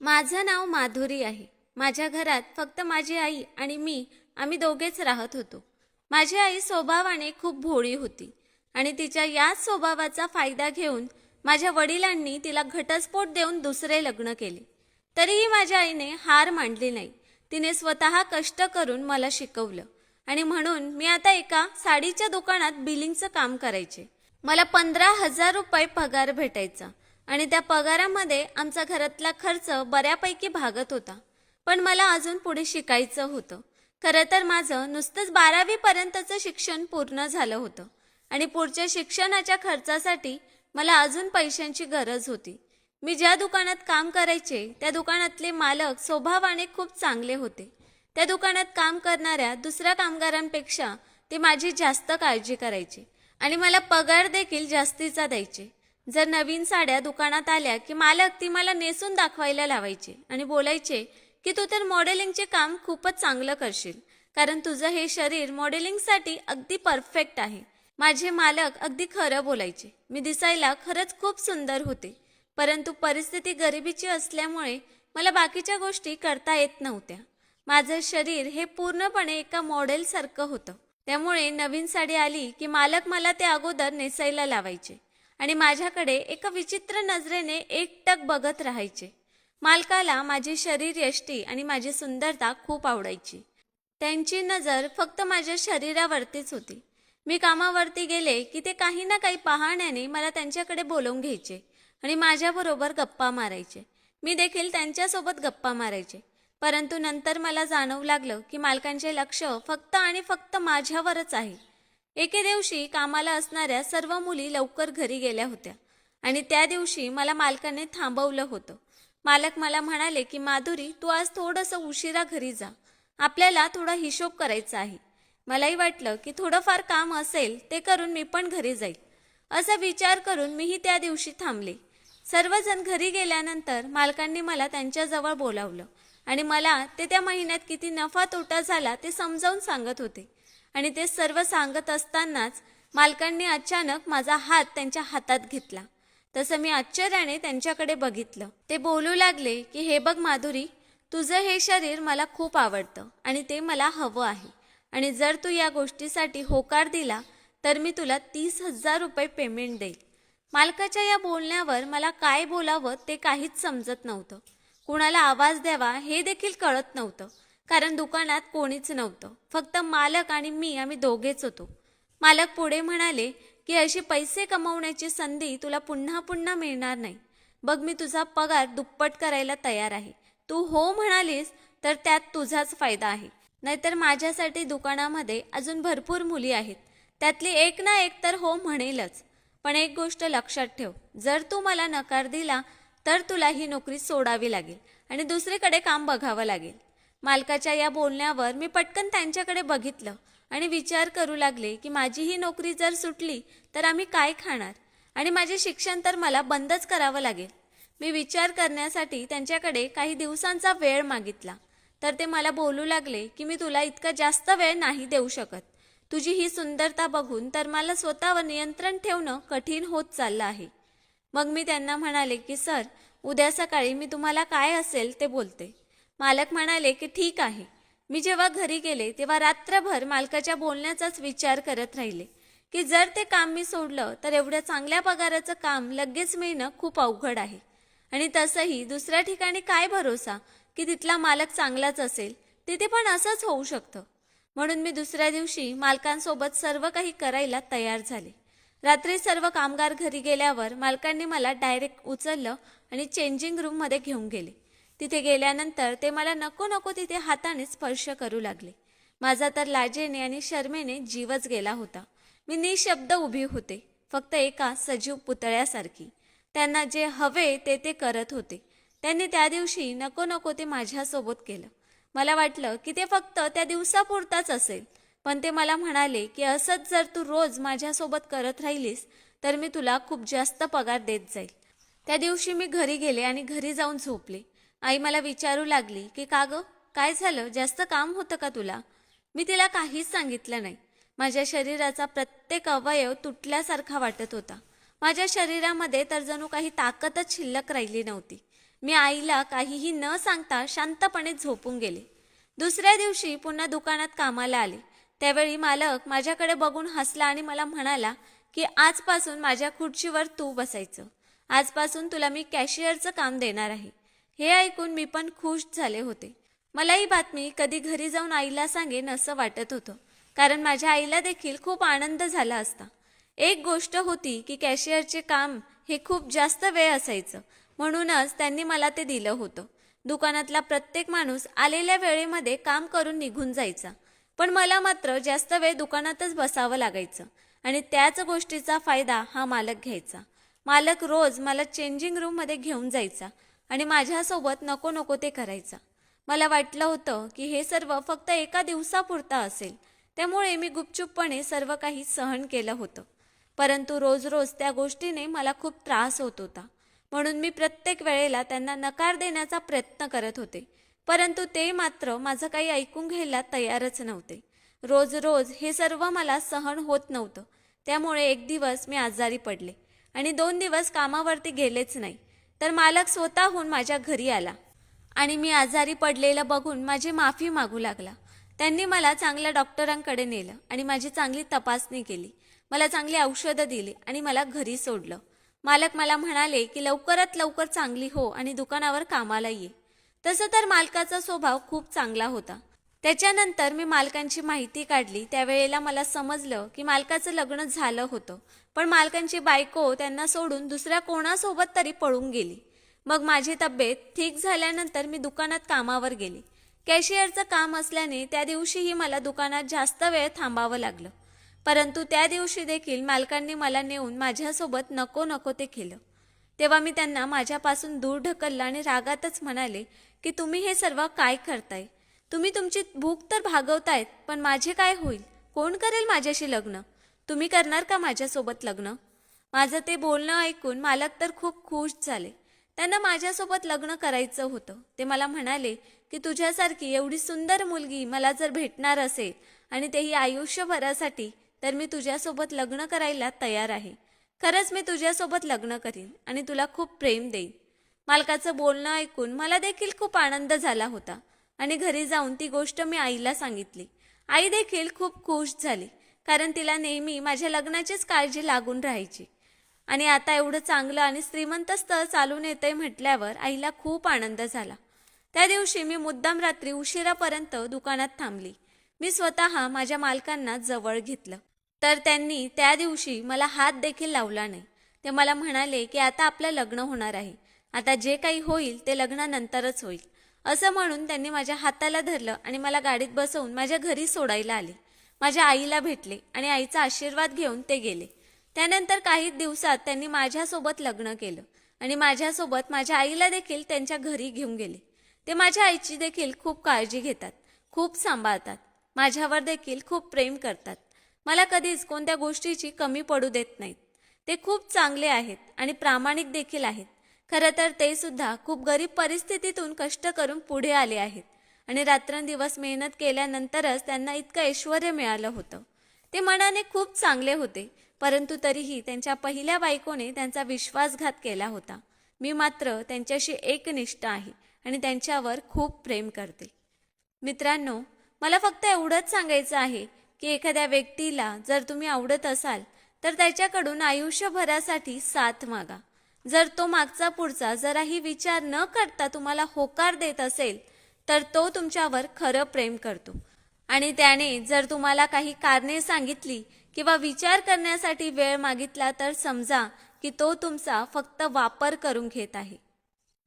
माझं नाव माधुरी आहे. माझ्या घरात फक्त माझी आई आणि मी आम्ही दोघेच राहत होतो. माझी आई स्वभावाने खूप भोळी होती आणि तिच्या याच स्वभावाचा फायदा घेऊन माझ्या वडिलांनी तिला घटस्फोट देऊन दुसरे लग्न केले. तरीही माझ्या आईने हार मांडली नाही. तिने स्वतः कष्ट करून मला शिकवलं आणि म्हणून मी आता एका साडीच्या दुकानात बिलिंगचं काम करायचे. मला पंधरा हजार रुपये पगार भेटायचा. आणि त्या पगारामध्ये आमचा घरातला खर्च बऱ्यापैकी भागत होता. पण मला अजून पुढे शिकायचं होतं. खरं तर माझं नुसतंच बारावीपर्यंतचं शिक्षण पूर्ण झालं होतं. आणि पुढच्या शिक्षणाच्या खर्चासाठी मला अजून पैशांची गरज होती. मी ज्या दुकानात काम करायचे त्या दुकानातले मालक स्वभावाने खूप चांगले होते. त्या दुकानात काम करणाऱ्या दुसऱ्या कामगारांपेक्षा ते माझी जास्त काळजी करायचे आणि मला पगार देखील जास्तीचा द्यायचे. जर नवीन साड्या दुकानात आल्या की मालक ती मला नेसून दाखवायला लावायचे आणि बोलायचे की तू तर मॉडेलिंगचे काम खूपच चांगलं करशील कारण तुझं हे शरीर मॉडेलिंगसाठी अगदी परफेक्ट आहे. माझे मालक अगदी खरं बोलायचे. मी दिसायला खरंच खूप सुंदर होते परंतु परिस्थिती गरिबीची असल्यामुळे मला बाकीच्या गोष्टी करता येत नव्हत्या. माझं शरीर हे पूर्णपणे एका मॉडेलसारखं होतं. त्यामुळे नवीन साडी आली की मालक मला ते अगोदर नेसायला लावायचे. आणि माझ्याकडे एका विचित्र नजरेने एकटक बघत राहायचे. मालकाला माझी शरीर यष्टी आणि माझी सुंदरता खूप आवडायची. त्यांची नजर फक्त माझ्या शरीरावरतीच होती. मी कामावरती गेले की ते काही ना काही पाहण्याने मला त्यांच्याकडे बोलवून घ्यायचे आणि माझ्याबरोबर गप्पा मारायचे. मी देखील त्यांच्यासोबत गप्पा मारायचे. परंतु नंतर मला जाणवू लागलं की मालकांचे लक्ष फक्त आणि फक्त माझ्यावरच आहे. एके दिवशी कामाला असणाऱ्या सर्व मुली लवकर घरी गेल्या होत्या. आणि त्या दिवशी मला मालकाने थांबवलं होतं. मालक मला म्हणाले की माधुरी तू आज थोडंसं उशिरा घरी जा. आपल्याला थोडा हिशोब करायचा आहे. मलाही वाटलं की थोडंफार काम असेल ते करून मी पण घरी जाईल. असा विचार करून मीही त्या दिवशी थांबले. सर्वजण घरी गेल्यानंतर मालकांनी मला त्यांच्याजवळ बोलावलं. आणि मला ते त्या महिन्यात किती नफा तोटा झाला ते समजावून सांगत होते. आणि ते सर्व सांगत असतानाच मालकांनी अचानक माझा हात त्यांच्या हातात घेतला. तसं मी आश्चर्याने त्यांच्याकडे बघितलं. ते बोलू लागले की हे बघ माधुरी तुझं हे शरीर मला खूप आवडतं आणि ते मला हवं आहे. आणि जर तू या गोष्टीसाठी होकार दिला तर मी तुला तीस हजार रुपये पेमेंट देईल. मालकाच्या या बोलण्यावर मला काय बोलावं ते काहीच समजत नव्हतं. कुणाला आवाज द्यावा हे देखील कळत नव्हतं. कारण दुकानात कोणीच नव्हतं. फक्त मालक आणि मी आम्ही दोघेच होतो. मालक पुढे म्हणाले की अशी पैसे कमवण्याची संधी तुला पुन्हा पुन्हा मिळणार नाही. बघ मी तुझा पगार दुप्पट करायला तयार आहे. तू हो म्हणालीस तर त्यात तुझाच फायदा आहे. नाहीतर माझ्यासाठी दुकानामध्ये अजून भरपूर मुली आहेत. त्यातली एक ना एक तर हो म्हणेलच. पण एक गोष्ट लक्षात ठेव. जर तू मला नकार दिला तर तुला ही नोकरी सोडावी लागेल आणि दुसरीकडे काम बघावं लागेल. मालकाच्या या बोलण्यावर मी पटकन त्यांच्याकडे बघितलं आणि विचार करू लागले की माझी ही नोकरी जर सुटली तर आम्ही काय खाणार? आणि माझे शिक्षण तर मला बंदच करावं लागेल. मी विचार करण्यासाठी त्यांच्याकडे काही दिवसांचा वेळ मागितला. तर ते मला बोलू लागले की मी तुला इतका जास्त वेळ नाही देऊ शकत. तुझी ही सुंदरता बघून तर मला स्वतःवर नियंत्रण ठेवणं कठीण होत चाललं आहे. मग मी त्यांना म्हणाले की सर उद्या सकाळी मी तुम्हाला काय असेल ते बोलते. मालक म्हणाले की ठीक आहे. मी जेव्हा घरी गेले तेव्हा रात्रभर मालकाच्या बोलण्याचाच विचार करत राहिले. की जर ते काम मी सोडलं तर एवढ्या चांगल्या पगाराचं काम लगेच मिळणं खूप अवघड आहे. आणि तसंही दुसऱ्या ठिकाणी काय भरोसा की तिथला मालक चांगलाच असेल? तिथे पण असंच होऊ शकतं. म्हणून मी दुसऱ्या दिवशी मालकांसोबत सर्व काही करायला तयार झाले. रात्री सर्व कामगार घरी गेल्यावर मालकांनी मला डायरेक्ट उचललं आणि चेंजिंग रूममध्ये घेऊन गेले. तिथे गेल्यानंतर ते मला नको नको तिथे हाताने स्पर्श करू लागले. माझा तर लाजेने आणि शर्मेने जीवच गेला होता. मी निशब्द उभी होते फक्त एका सजीव पुतळ्यासारखी. त्यांना जे हवे ते ते करत होते. त्यांनी त्या दिवशी नको नको ते माझ्यासोबत केलं. मला वाटलं की ते फक्त त्या दिवसापुरताच असेल. पण ते मला म्हणाले की असंच जर तू रोज माझ्यासोबत करत राहिलीस तर मी तुला खूप जास्त पगार देत जाईल. त्या दिवशी मी घरी गेले आणि घरी जाऊन झोपले. आई मला विचारू लागली की का गं? काय झालं? जास्त काम होतं का तुला? मी तिला काहीच सांगितलं नाही. माझ्या शरीराचा प्रत्येक अवयव तुटल्यासारखा वाटत होता. माझ्या शरीरामध्ये तर जणू काही ताकदच शिल्लक राहिली नव्हती. मी आईला काहीही न सांगता शांतपणे झोपून गेले. दुसऱ्या दिवशी पुन्हा दुकानात कामाला आले. त्यावेळी मालक माझ्याकडे बघून हसला आणि मला म्हणाला की आजपासून माझ्या खुर्चीवर तू बसायचं. आजपासून तुला मी कॅशियरचं काम देणार आहे. हे ऐकून मी पण खुश झाले होते. मला ही बातमी कधी घरी जाऊन आईला सांगेन असं वाटत होतं. कारण माझ्या आईला देखील खूप आनंद झाला असता. एक गोष्ट होती की कॅशियरचे काम हे खूप जास्त वेळ असायचं. म्हणूनच त्यांनी मला ते दिलं होतं. दुकानातला प्रत्येक माणूस आलेल्या वेळेमध्ये काम करून निघून जायचा. पण मला मात्र जास्त वेळ दुकानातच बसावं लागायचं आणि त्याच गोष्टीचा फायदा हा मालक घ्यायचा. मालक रोज मला चेंजिंग रूममध्ये घेऊन जायचा. आणि माझ्यासोबत नको नको ते करायचा. मला वाटलं होतं की हे सर्व फक्त एका दिवसापुरता असेल. त्यामुळे मी गुपचूपपणे सर्व काही सहन केलं होतं. परंतु रोज रोज त्या गोष्टीने मला खूप त्रास होत होता. म्हणून मी प्रत्येक वेळेला त्यांना नकार देण्याचा प्रयत्न करत होते. परंतु ते मात्र माझं काही ऐकून घ्यायला तयारच नव्हते. रोज रोज हे सर्व मला सहन होत नव्हतं. त्यामुळे एक दिवस मी आजारी पडले. आणि दोन दिवस कामावरती गेलेच नाही. तर मालक स्वतःहून माझ्या घरी आला आणि मी आजारी पडलेलं बघून माझी माफी मागू लागला. त्यांनी मला चांगल्या डॉक्टरांकडे नेलं आणि माझी चांगली तपासणी केली. मला चांगली औषधं दिली आणि मला घरी सोडलं. मालक मला म्हणाले की लवकरात लवकर चांगली हो आणि दुकानावर कामाला ये. तसं तर मालकाचा स्वभाव खूप चांगला होता. त्याच्यानंतर मी मालकांची माहिती काढली. त्यावेळेला मला समजलं की मालकाचं लग्न झालं होतं. पण मालकांची बायको त्यांना सोडून दुसऱ्या कोणासोबत तरी पळून गेली. मग माझी तब्येत ठीक झाल्यानंतर मी दुकानात कामावर गेले. कॅशियरचं काम असल्याने त्या दिवशीही मला दुकानात जास्त वेळ थांबावं लागलं. परंतु त्या दिवशी देखील मालकांनी मला नेऊन माझ्यासोबत नको नको ते केलं. तेव्हा मी त्यांना माझ्यापासून दूर ढकललं आणि रागातच म्हणाले की तुम्ही हे सर्व काय करताय? तुम्ही तुमची भूक तर भागवतायत पण माझे काय होईल? कोण करेल माझ्याशी लग्न? तुम्ही करणार का माझ्यासोबत लग्न? माझं ते बोलणं ऐकून मालक तर खूप खुश झाले. त्यांना माझ्यासोबत लग्न करायचं होतं. ते मला म्हणाले की तुझ्यासारखी एवढी सुंदर मुलगी मला जर भेटणार असेल आणि तेही आयुष्यभरासाठी तर मी तुझ्यासोबत लग्न करायला तयार आहे. खरंच मी तुझ्यासोबत लग्न करीन आणि तुला खूप प्रेम देईन. मालकाचं बोलणं ऐकून मला देखील खूप आनंद झाला होता आणि घरी जाऊन ती गोष्ट मी आईला सांगितली. आई देखील खूप खुश झाली. कारण तिला नेहमी माझ्या लग्नाचीच काळजी लागून राहायची. आणि आता एवढं चांगलं आणि श्रीमंत स्थळ चालून येतंय म्हटल्यावर आईला खूप आनंद झाला. त्या दिवशी मी मुद्दाम रात्री उशिरापर्यंत दुकानात थांबली. मी स्वतः माझ्या मालकांना जवळ घेतलं. तर त्यांनी त्या दिवशी मला हात देखील लावला नाही. ते मला म्हणाले की आता आपलं लग्न होणार आहे. आता जे काही होईल ते लग्नानंतरच होईल. असं म्हणून त्यांनी माझ्या हाताला धरलं आणि मला गाडीत बसवून माझ्या घरी सोडायला आले. माझ्या आईला भेटले आणि आईचा आशीर्वाद घेऊन ते गेले. त्यानंतर काही दिवसात त्यांनी माझ्यासोबत लग्न केलं आणि माझ्यासोबत माझ्या आईला देखील त्यांच्या घरी घेऊन गेले. ते माझ्या आईची देखील खूप काळजी घेतात खूप सांभाळतात माझ्यावर देखील खूप प्रेम करतात. मला कधीच कोणत्या गोष्टीची कमी पडू देत नाहीत. ते खूप चांगले आहेत आणि प्रामाणिक देखील आहेत. खरं तर ते सुद्धा खूप गरीब परिस्थितीतून कष्ट करून पुढे आले आहेत. आणि रात्रंदिवस मेहनत केल्यानंतरच त्यांना इतकं ऐश्वर मिळालं होतं. ते मनाने खूप चांगले होते परंतु तरीही त्यांच्या पहिल्या बायकोने त्यांचा विश्वासघात केला होता. मी मात्र त्यांच्याशी एकनिष्ठ आहे आणि त्यांच्यावर खूप प्रेम करते. मित्रांनो मला फक्त एवढंच सांगायचं आहे की एखाद्या व्यक्तीला जर तुम्ही आवडत असाल तर त्याच्याकडून आयुष्यभरासाठी साथ मागा. जर तो मागचा पुढचा जराही विचार न करता तुम्हाला होकार देत असेल तर तो तुमच्यावर खरं प्रेम करतो. आणि त्याने जर तुम्हाला काही कारणे सांगितली किंवा विचार करण्यासाठी वेळ मागितला तर समजा की तो तुमचा फक्त वापर करून घेत आहे.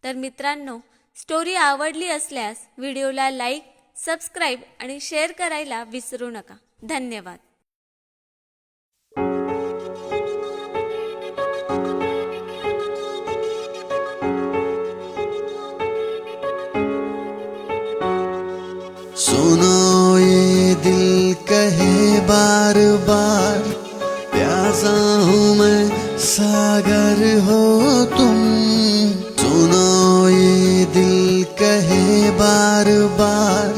तर मित्रांनो स्टोरी आवडली असल्यास व्हिडिओला लाईक सबस्क्राईब आणि शेअर करायला विसरू नका. धन्यवाद. बार बार प्यासा हूँ मैं, सागर हो तुम। सुनो ये दिल कहे बार बार,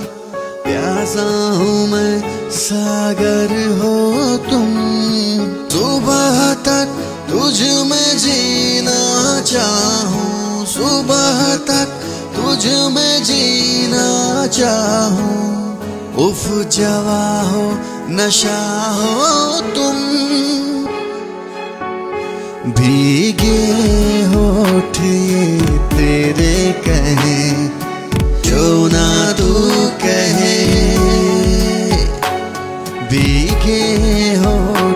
प्यासा हूँ मैं, सागर हो तुम। सुबह तक तुझ में जीना चाहूँ, सुबह तक तुझ में जीना चाहूँ। उफ, जवा हो नशा हो तुम भीगे होठ ये तेरे कहे जो ना तू कहे भीगे होठ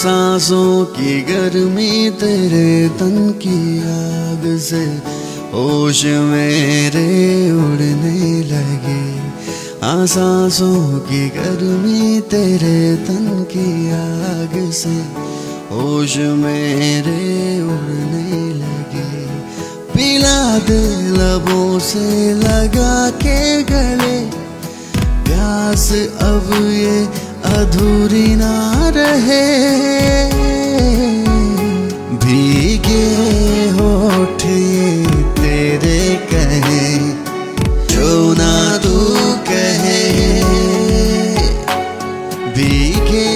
सांसों की गर्मी तेरे तन की आग से होश मेरे उड़ने लगे। हाँ सांसों की गर्मी तेरे तन की आग से होश मेरे उड़ने लगे। पिला दे लबों से लगा के गले, प्यास अब ये अधूरी ना रहे भीगे होठ ये तेरे कहे जो ना तू कहे भीगे